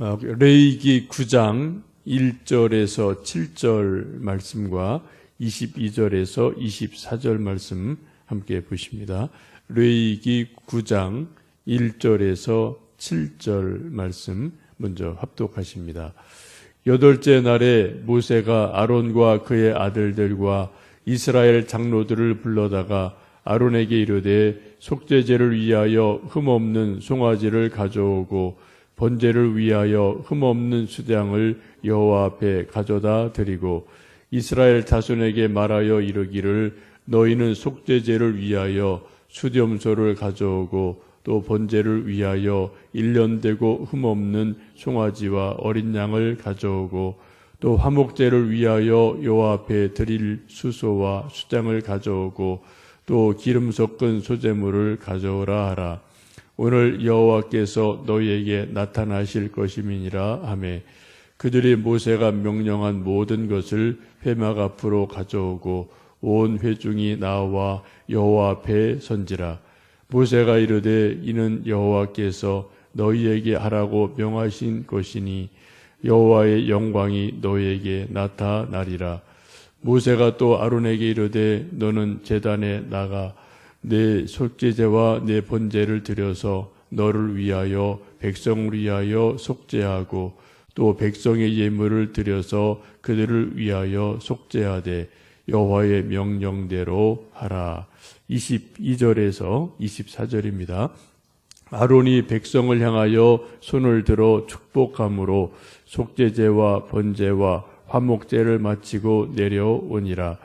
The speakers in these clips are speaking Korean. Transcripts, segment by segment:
어, 레이기 9장 1절에서 7절 말씀과 22절에서 24절 말씀 함께 보십니다. 레이기 9장 1절에서 7절 말씀 먼저 합독하십니다. 여덟째 날에 모세가 아론과 그의 아들들과 이스라엘 장로들을 불러다가 아론에게 이르되 속죄제를 위하여 흠 없는 송아지를 가져오고 번제를 위하여 흠없는 수량을 여호와 앞에 가져다 드리고 이스라엘 자손에게 말하여 이르기를 너희는 속죄제를 위하여 수렴소를 가져오고 또 번제를 위하여 일년되고 흠없는 송아지와 어린 양을 가져오고 또 화목제를 위하여 여호와 앞에 드릴 수소와 수장을 가져오고 또 기름 섞은 소재물을 가져오라 하라. 오늘 여호와께서 너희에게 나타나실 것임이니라. 하매 그들이 모세가 명령한 모든 것을 회막 앞으로 가져오고 온 회중이 나와 여호와 앞에 선지라. 모세가 이르되 이는 여호와께서 너희에게 하라고 명하신 것이니 여호와의 영광이 너희에게 나타나리라. 모세가 또 아론에게 이르되 너는 제단에 나가 내 속죄제와 내 번제를 드려서 너를 위하여 백성을 위하여 속죄하고 또 백성의 예물을 드려서 그들을 위하여 속죄하되 여호와의 명령대로 하라. 22절에서 24절입니다. 아론이 백성을 향하여 손을 들어 축복함으로 속죄제와 번제와 화목제를 마치고 내려오니라.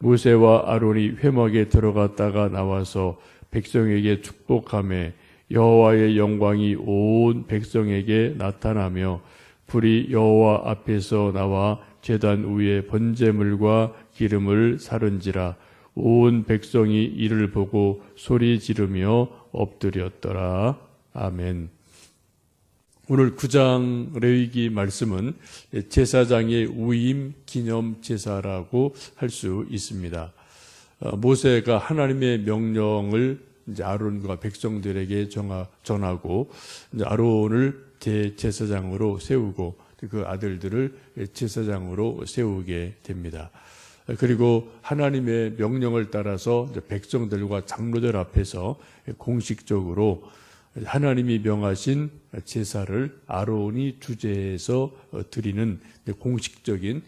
모세와 아론이 회막에 들어갔다가 나와서 백성에게 축복함에 여호와의 영광이 온 백성에게 나타나며 불이 여호와 앞에서 나와 제단 위에 번제물과 기름을 사른지라 온 백성이 이를 보고 소리 지르며 엎드렸더라. 아멘. 오늘 9장 레위기 말씀은 제사장의 우임 기념 제사라고 할 수 있습니다. 어, 모세가 하나님의 명령을 이제 아론과 백성들에게 전하고 이제 아론을 대제사장으로 세우고 그 아들들을 제사장으로 세우게 됩니다. 그리고 하나님의 명령을 따라서 백성들과 장로들 앞에서 공식적으로 하나님이 명하신 제사를 아론이 주제해서 드리는 공식적인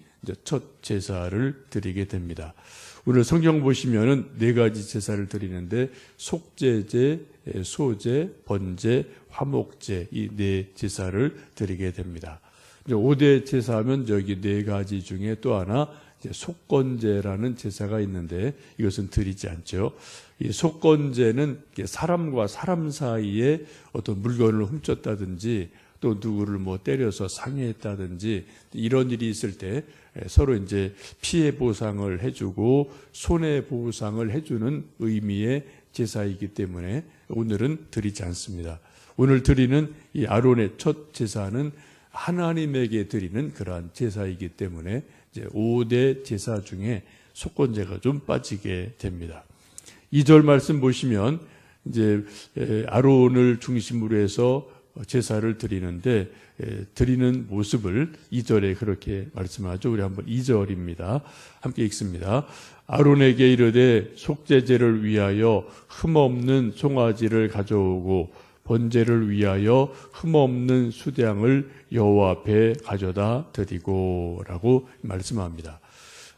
첫 제사를 드리게 됩니다. 오늘 성경 보시면은 네 가지 제사를 드리는데 속죄제, 소제, 번제, 화목제 이 네 제사를 드리게 됩니다. 5대 제사하면 여기 네 가지 중에 또 하나 속건제라는 제사가 있는데 이것은 드리지 않죠. 이 속건제는 사람과 사람 사이에 어떤 물건을 훔쳤다든지 또 누구를 뭐 때려서 상해했다든지 이런 일이 있을 때 서로 이제 피해 보상을 해주고 손해 보상을 해주는 의미의 제사이기 때문에 오늘은 드리지 않습니다. 오늘 드리는 이 아론의 첫 제사는 하나님에게 드리는 그러한 제사이기 때문에 이제 5대 제사 중에 속건제가 좀 빠지게 됩니다. 2절 말씀 보시면 이제 아론을 중심으로 해서 제사를 드리는데 드리는 모습을 2절에 그렇게 말씀하죠. 우리 한번 2절입니다. 함께 읽습니다. 아론에게 이르되 속죄제를 위하여 흠없는 송아지를 가져오고 번제를 위하여 흠없는 수량을 여호와 앞에 가져다 드리고라고 말씀합니다.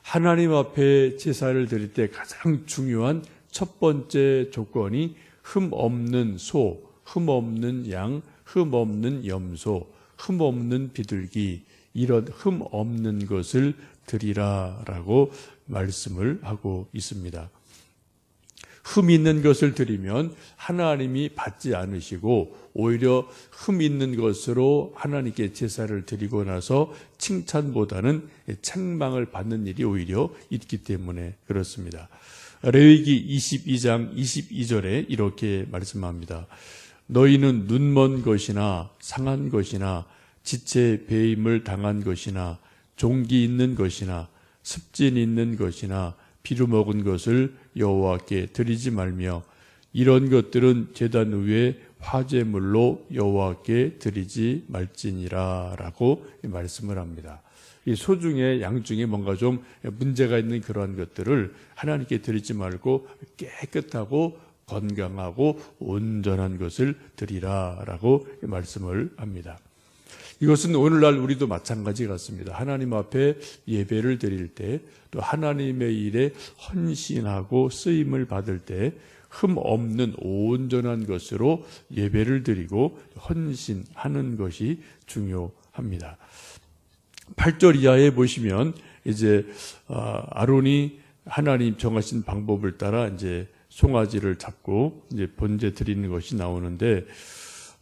하나님 앞에 제사를 드릴 때 가장 중요한 첫 번째 조건이 흠 없는 소, 흠 없는 양, 흠 없는 염소, 흠 없는 비둘기 이런 흠 없는 것을 드리라라고 말씀을 하고 있습니다. 흠 있는 것을 드리면 하나님이 받지 않으시고 오히려 흠 있는 것으로 하나님께 제사를 드리고 나서 칭찬보다는 책망을 받는 일이 오히려 있기 때문에 그렇습니다. 레위기 22장 22절에 이렇게 말씀합니다. 너희는 눈먼 것이나 상한 것이나 지체 배임을 당한 것이나 종기 있는 것이나 습진 있는 것이나 피로 먹은 것을 여호와께 드리지 말며 이런 것들은 제단 위에 화제물로 여호와께 드리지 말지니라라고 말씀을 합니다. 이 소 중에 양 중에 뭔가 좀 문제가 있는 그러한 것들을 하나님께 드리지 말고 깨끗하고 건강하고 온전한 것을 드리라라고 말씀을 합니다. 이것은 오늘날 우리도 마찬가지 같습니다. 하나님 앞에 예배를 드릴 때 또 하나님의 일에 헌신하고 쓰임을 받을 때 흠 없는 온전한 것으로 예배를 드리고 헌신하는 것이 중요합니다. 8절 이하에 보시면 이제 아, 아론이 하나님 정하신 방법을 따라 이제 송아지를 잡고 이제 번제 드리는 것이 나오는데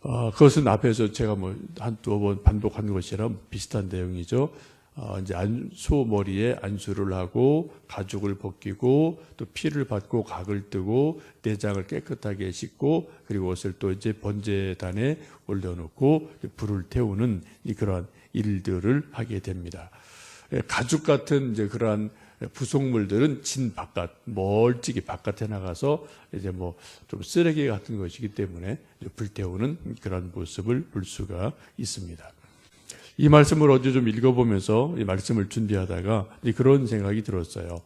어, 그것은 앞에서 제가 뭐 한 두 번 반복한 것이라 비슷한 내용이죠. 어, 이제 안 소 머리에 안수를 하고 가죽을 벗기고 또 피를 받고 각을 뜨고 내장을 깨끗하게 씻고 그리고 옷을 또 이제 번제단에 올려놓고 불을 태우는 이 그러한 일들을 하게 됩니다. 예, 가죽 같은 이제 그러한 부속물들은 진 바깥 멀찍이 바깥에 나가서 이제 뭐 좀 쓰레기 같은 것이기 때문에 불태우는 그런 모습을 볼 수가 있습니다. 이 말씀을 어제 좀 읽어보면서 이 말씀을 준비하다가 그런 생각이 들었어요.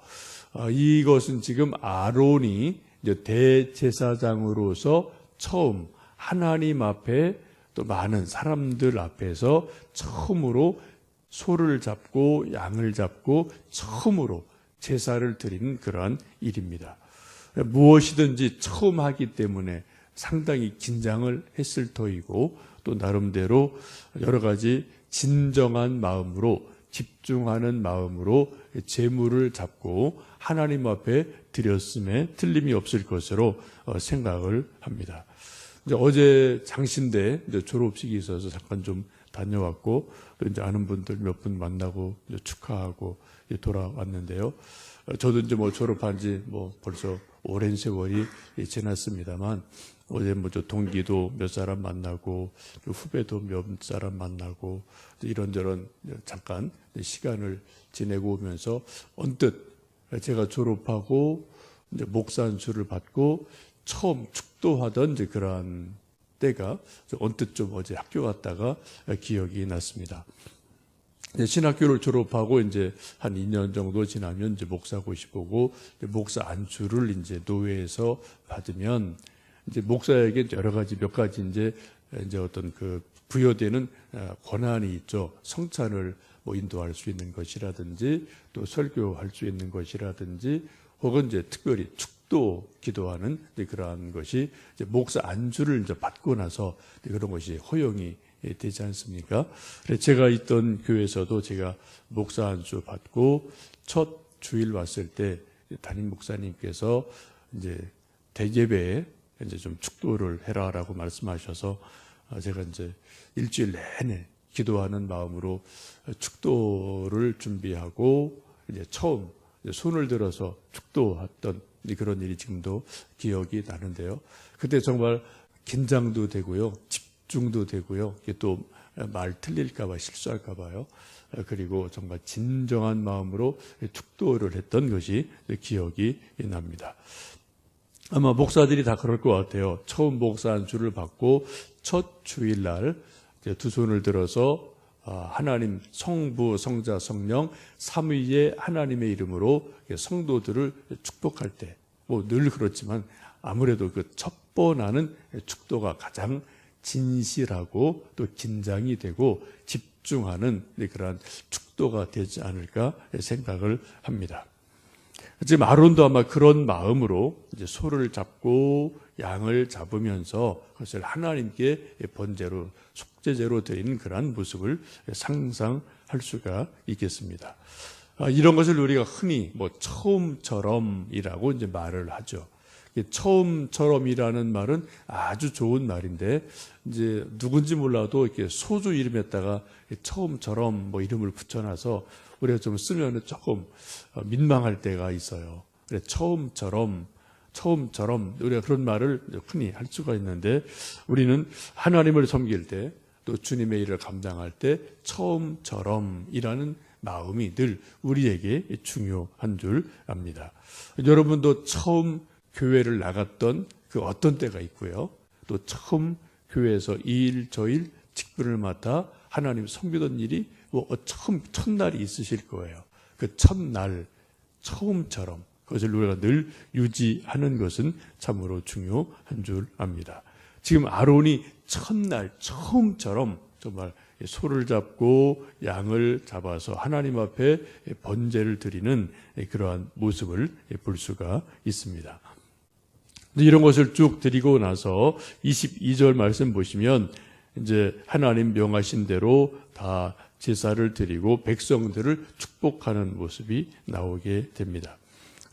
아, 이것은 지금 아론이 대제사장으로서 처음 하나님 앞에 또 많은 사람들 앞에서 처음으로 소를 잡고 양을 잡고 처음으로 제사를 드리는 그러한 일입니다. 무엇이든지 처음 하기 때문에 상당히 긴장을 했을 터이고 또 나름대로 여러 가지 진정한 마음으로 집중하는 마음으로 재물을 잡고 하나님 앞에 드렸음에 틀림이 없을 것으로 어, 생각을 합니다. 이제 어제 장신대 졸업식이 있어서 잠깐 좀 다녀왔고 또 이제 아는 분들 몇 분 만나고 축하하고 돌아왔는데요. 어, 저도 이제 뭐 졸업한 지 뭐 벌써 오랜 세월이 지났습니다만 어제 뭐저 동기도 몇 사람 만나고 후배도 몇 사람 만나고 이런저런 잠깐 시간을 지내고 오면서 언뜻 제가 졸업하고 이제 목사 안수를 받고 처음 축도하던 이제 그러한 때가 언뜻 좀 어제 학교 갔다가 기억이 났습니다. 신학교를 졸업하고 이제 한 2년 정도 지나면 이제 목사고시 보고 목사 안수를 이제 노회에서 받으면 이제 목사에게 여러 가지 몇 가지 이제 이제 어떤 그 부여되는 어, 권한이 있죠. 성찬을 뭐 인도할 수 있는 것이라든지 또 설교할 수 있는 것이라든지 혹은 이제 특별히 축 도 기도하는 그러한 것이 목사 안주를 이제 받고 나서 그런 것이 허용이 되지 않습니까? 제가 있던 교회에서도 제가 목사 안수 받고 첫 주일 왔을 때 담임 목사님께서 이제 대예배에 이제 좀 축도를 해라라고 말씀하셔서 제가 이제 일주일 내내 기도하는 마음으로 축도를 준비하고 이제 처음 손을 들어서 축도했던 그런 일이 지금도 기억이 나는데요. 그때 정말 긴장도 되고요. 집중도 되고요. 또말 틀릴까봐 실수할까봐요. 그리고 정말 진정한 마음으로 축도를 했던 것이 기억이 납니다. 아마 목사들이 다 그럴 것 같아요. 처음 목사 안수를 받고 첫 주일날 두 손을 들어서 아, 하나님 성부, 성자, 성령 삼위의 하나님의 이름으로 성도들을 축복할 때, 뭐 늘 그렇지만 아무래도 그 첩보나는 축도가 가장 진실하고 또 긴장이 되고 집중하는 그러한 축도가 되지 않을까 생각을 합니다. 지금 아론도 아마 그런 마음으로 이제 소를 잡고 양을 잡으면서 그것을 하나님께 번제로 속죄제로 드리는 그러한 모습을 상상할 수가 있겠습니다. 아, 이런 것을 우리가 흔히 뭐 처음처럼이라고 이제 말을 하죠. 처음처럼이라는 말은 아주 좋은 말인데 이제 누군지 몰라도 이렇게 소주 이름에다가 처음처럼 뭐 이름을 붙여놔서 우리가 좀 쓰면 조금 어, 민망할 때가 있어요. 그래 처음처럼 처음처럼 우리가 그런 말을 흔히 할 수가 있는데 우리는 하나님을 섬길 때 또 주님의 일을 감당할 때 처음처럼이라는 마음이 늘 우리에게 중요한 줄 압니다. 여러분도 처음 교회를 나갔던 그 어떤 때가 있고요. 또 처음 교회에서 이 일 저 일 직분을 맡아 하나님 섬기던 일이 뭐 처음 첫날이 있으실 거예요. 그 첫날 처음처럼 그것을 우리가 늘 유지하는 것은 참으로 중요한 줄 압니다. 지금 아론이 첫날 처음처럼 정말 소를 잡고 양을 잡아서 하나님 앞에 번제를 드리는 그러한 모습을 볼 수가 있습니다. 이런 것을 쭉 드리고 나서 22절 말씀 보시면 이제 하나님 명하신 대로 다 제사를 드리고 백성들을 축복하는 모습이 나오게 됩니다.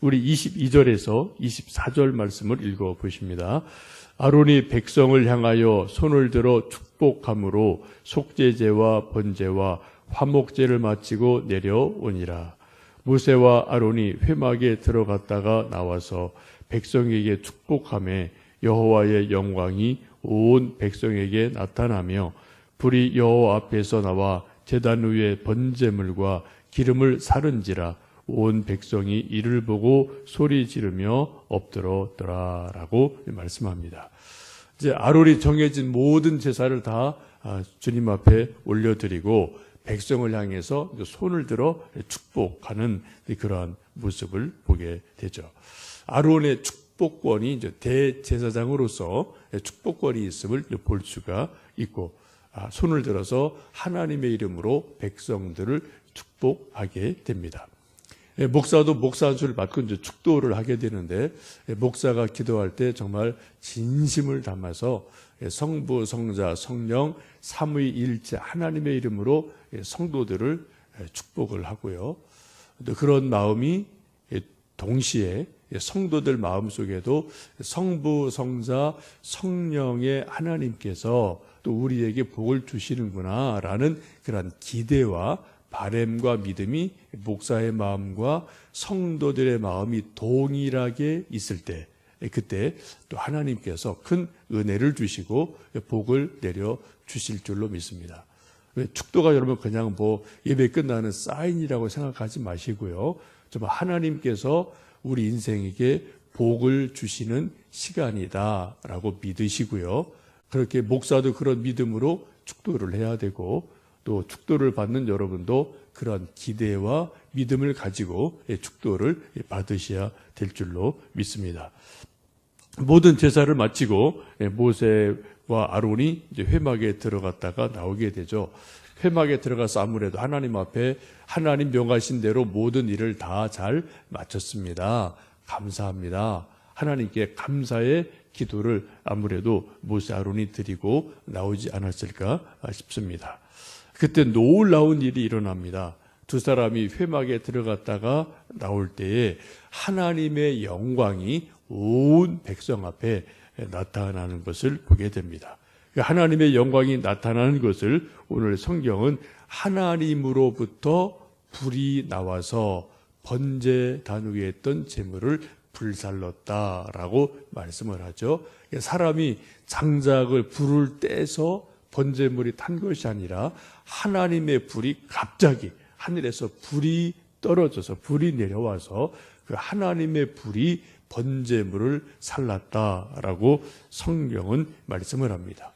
우리 22절에서 24절 말씀을 읽어 보십니다. 아론이 백성을 향하여 손을 들어 축복함으로 속죄제와 번제와 화목제를 마치고 내려오니라. 모세와 아론이 회막에 들어갔다가 나와서 백성에게 축복함에 여호와의 영광이 온 백성에게 나타나며 불이 여호와 앞에서 나와 제단 위에 번제물과 기름을 사른지라 온 백성이 이를 보고 소리 지르며 엎드러더라라고 말씀합니다. 이제 아론이 정해진 모든 제사를 다 아, 주님 앞에 올려드리고 백성을 향해서 손을 들어 축복하는 그러한 모습을 보게 되죠. 아론의 축복권이 이제 대제사장으로서 축복권이 있음을 볼 수가 있고 아, 손을 들어서 하나님의 이름으로 백성들을 축복하게 됩니다. 예, 목사도 목사 안수를 받고 이제 축도를 하게 되는데 예, 목사가 기도할 때 정말 진심을 담아서 예, 성부, 성자, 성령 삼위일체 하나님의 이름으로 성도들을 축복을 하고요. 또 그런 마음이 동시에 성도들 마음 속에도 성부, 성자, 성령의 하나님께서 또 우리에게 복을 주시는구나라는 그런 기대와 바램과 믿음이 목사의 마음과 성도들의 마음이 동일하게 있을 때 그때 또 하나님께서 큰 은혜를 주시고 복을 내려 주실 줄로 믿습니다. 축도가 여러분 그냥 뭐 예배 끝나는 사인이라고 생각하지 마시고요. 좀 하나님께서 우리 인생에게 복을 주시는 시간이다라고 믿으시고요. 그렇게 목사도 그런 믿음으로 축도를 해야 되고 또 축도를 받는 여러분도 그런 기대와 믿음을 가지고 축도를 받으셔야 될 줄로 믿습니다. 모든 제사를 마치고 모세와 아론이 회막에 들어갔다가 나오게 되죠. 회막에 들어가서 아무래도 하나님 앞에 하나님 명하신 대로 모든 일을 다 잘 마쳤습니다. 감사합니다. 하나님께 감사의 기도를 아무래도 모세 아론이 드리고 나오지 않았을까 싶습니다. 그때 놀라운 일이 일어납니다. 두 사람이 회막에 들어갔다가 나올 때에 하나님의 영광이 온 백성 앞에 나타나는 것을 보게 됩니다. 그 하나님의 영광이 나타나는 것을 오늘 성경은 하나님으로부터 불이 나와서 번제 단위에 있던 재물을 불살렀다라고 말씀을 하죠. 사람이 장작을 불을 떼서 번제물이 탄 것이 아니라 하나님의 불이 갑자기 하늘에서 불이 떨어져서 불이 내려와서 그 하나님의 불이 번제물을 살랐다라고 성경은 말씀을 합니다.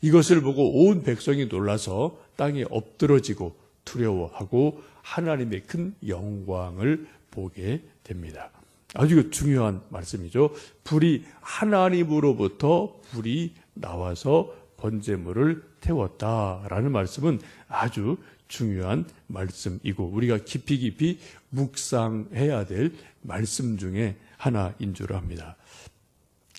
이것을 보고 온 백성이 놀라서 땅에 엎드러지고 두려워하고 하나님의 큰 영광을 보게 됩니다. 아주 중요한 말씀이죠. 불이 하나님으로부터 불이 나와서 번제물을 태웠다라는 말씀은 아주 중요한 말씀이고 우리가 깊이 깊이 묵상해야 될 말씀 중에 하나인 줄 압니다.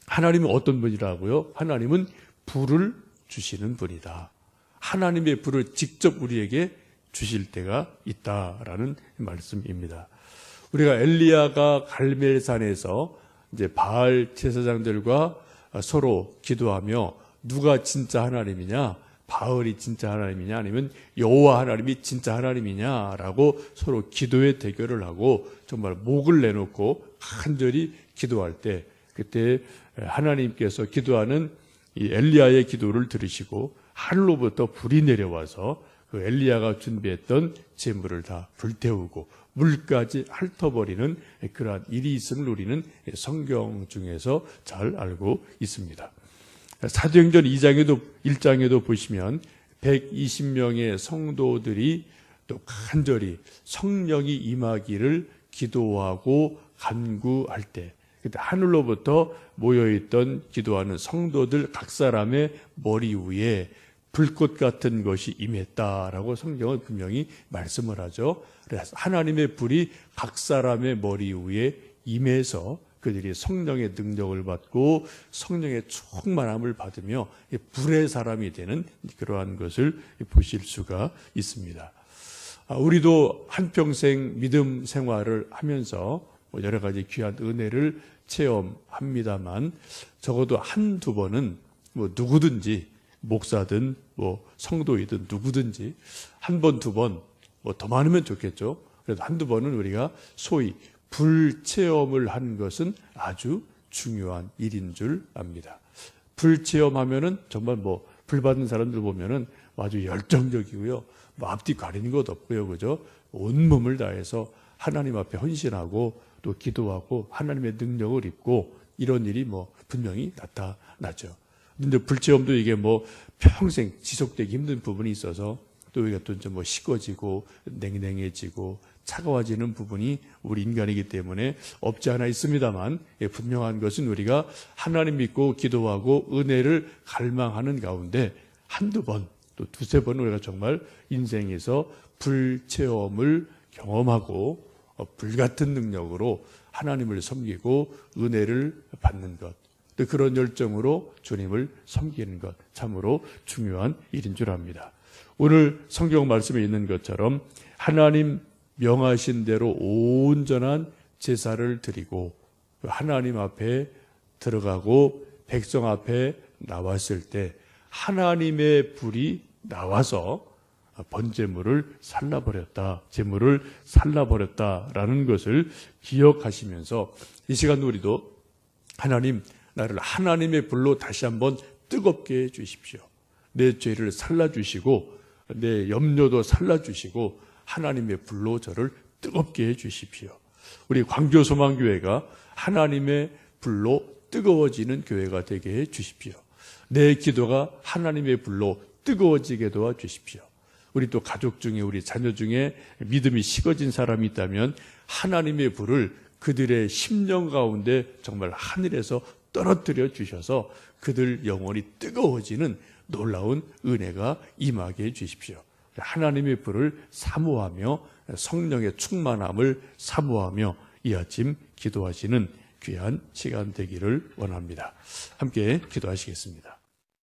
하나님은 어떤 분이라고요? 하나님은 불을 주시는 분이다. 하나님의 불을 직접 우리에게 주실 때가 있다라는 말씀입니다. 우리가 엘리야가 갈멜산에서 이제 바알 제사장들과 서로 기도하며 누가 진짜 하나님이냐? 바울이 진짜 하나님이냐? 아니면 여호와 하나님이 진짜 하나님이냐라고 서로 기도의 대결을 하고 정말 목을 내놓고 간절히 기도할 때 그때 하나님께서 기도하는 이 엘리야의 기도를 들으시고 하늘로부터 불이 내려와서 그 엘리야가 준비했던 재물을 다 불태우고 물까지 핥아버리는 그러한 일이 있음을 우리는 성경 중에서 잘 알고 있습니다. 사도행전 2장에도 1장에도 보시면 120명의 성도들이 또 간절히 성령이 임하기를 기도하고 간구할 때 그때 하늘로부터 모여있던 기도하는 성도들 각 사람의 머리 위에 불꽃 같은 것이 임했다라고 성경은 분명히 말씀을 하죠. 그래서 하나님의 불이 각 사람의 머리 위에 임해서 그들이 성령의 능력을 받고 성령의 충만함을 받으며 불의 사람이 되는 그러한 것을 보실 수가 있습니다. 아, 우리도 한평생 믿음 생활을 하면서 뭐 여러 가지 귀한 은혜를 체험합니다만 적어도 한두 번은 뭐 누구든지 목사든 뭐 성도이든 누구든지 한 번, 두 번, 뭐 더 많으면 좋겠죠. 그래도 한두 번은 우리가 소위 불체험을 하는 것은 아주 중요한 일인 줄 압니다. 불체험하면은 정말 뭐 불받은 사람들 보면은 아주 열정적이고요. 뭐 앞뒤 가리는 것 없고요. 그죠? 온몸을 다해서 하나님 앞에 헌신하고 또 기도하고 하나님의 능력을 입고 이런 일이 뭐 분명히 나타나죠. 근데 불체험도 이게 뭐 평생 지속되기 힘든 부분이 있어서 또 이게 또뭐 식어지고 냉랭해지고 차가워지는 부분이 우리 인간이기 때문에 없지 않아 있습니다만 예, 분명한 것은 우리가 하나님 믿고 기도하고 은혜를 갈망하는 가운데 한두 번 또 두세 번 우리가 정말 인생에서 불체험을 경험하고 어, 불같은 능력으로 하나님을 섬기고 은혜를 받는 것. 또 그런 열정으로 주님을 섬기는 것 참으로 중요한 일인 줄 압니다. 오늘 성경 말씀에 있는 것처럼 하나님 명하신 대로 온전한 제사를 드리고 하나님 앞에 들어가고 백성 앞에 나왔을 때 하나님의 불이 나와서 번제물을 살라버렸다. 제물을 살라버렸다라는 것을 기억하시면서 이 시간 우리도 하나님 나를 하나님의 불로 다시 한번 뜨겁게 해 주십시오. 내 죄를 살라 주시고 내 염려도 살라 주시고 하나님의 불로 저를 뜨겁게 해 주십시오. 우리 광교소망교회가 하나님의 불로 뜨거워지는 교회가 되게 해 주십시오. 내 기도가 하나님의 불로 뜨거워지게 도와 주십시오. 우리 또 가족 중에 우리 자녀 중에 믿음이 식어진 사람이 있다면 하나님의 불을 그들의 심령 가운데 정말 하늘에서 떨어뜨려 주셔서 그들 영혼이 뜨거워지는 놀라운 은혜가 임하게 해 주십시오. 하나님의 불을 사모하며 성령의 충만함을 사모하며 이 아침 기도하시는 귀한 시간 되기를 원합니다. 함께 기도하시겠습니다.